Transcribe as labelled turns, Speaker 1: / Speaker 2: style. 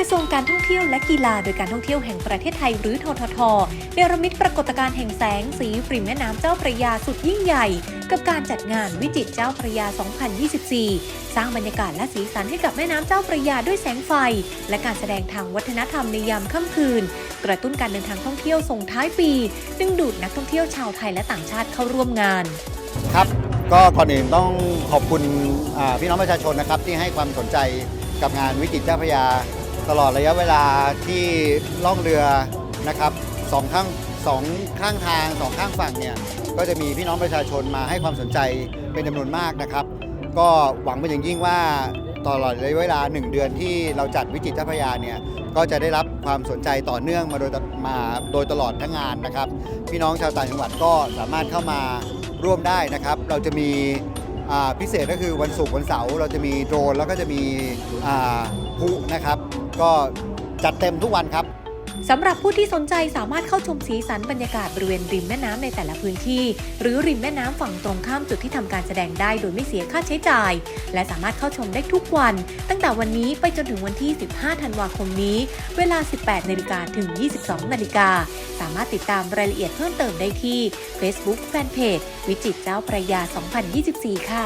Speaker 1: กระทรวงการท่องเที่ยวและกีฬาโดยการท่องเที่ยวแห่งประเทศไทยหรือทททเนรมิตปรากฏการณ์แห่งแสงสีริมแม่น้ำเจ้าพระยาสุดยิ่งใหญ่ กับการจัดงานวิจิตเจ้าพระยา 2024 สร้างบรรยากาศและสีสันให้กับแม่น้ำเจ้าพระยาด้วยแสงไฟ และการแสดงทางวัฒนธรรมในยามค่ำคืน กระตุ้นการเดินทางท่องเที่ยวส่งท้ายปี ดึงดูดนักท่องเที่ยวชาวไทยและต่างชาติเข้าร่วมงาน
Speaker 2: ครับ ก็ก่อนอื่นต้องขอบคุณพี่น้องประชาชนนะครับที่ให้ความสนใจกับงานวิจิตเจ้าพระยา ตลอดระยะเวลาที่ล่องเรือนะครับสองข้างสองข้างทางสองข้างฝั่งเนี่ยก็จะมีพี่น้องประชาชนมาให้ความสนใจเป็นจำนวนมากนะครับ ก็หวังเป็นอย่างยิ่งว่าตลอดระยะเวลา 1 เดือนที่เราจัดวิจิตรพยาเนี่ยก็จะได้รับความสนใจต่อเนื่องมาโดยตมาโดยตลอดทั้งงานนะครับ พี่น้องชาวต่างจังหวัดก็สามารถเข้ามาร่วมได้นะครับ เราจะมีพิเศษก็คือวันศุกร์วันเสาร์เราจะมีโดรนแล้วก็จะมีอ่าพลุนะครับ ก็จัดเต็มทุกวันครับ
Speaker 1: สำหรับผู้ที่สนใจสามารถเข้าชมสีสันบรรยากาศบริเวณริมแม่น้ำในแต่ละพื้นที่ หรือริมแม่น้ำฝั่งตรงข้ามจุดที่ทำการแสดงได้โดยไม่เสียค่าใช้จ่าย และสามารถเข้าชมได้ทุกวัน ตั้งแต่วันนี้ไปจนถึงวันที่ 15 ธันวาคมนี้ เวลา 18นาฬิกาถึง 22นาฬิกาสามารถติดตามรายละเอียดเพิ่มเติมได้ที่ Facebook Fanpage วิจิตเจ้าพระยา 2024 ค่ะ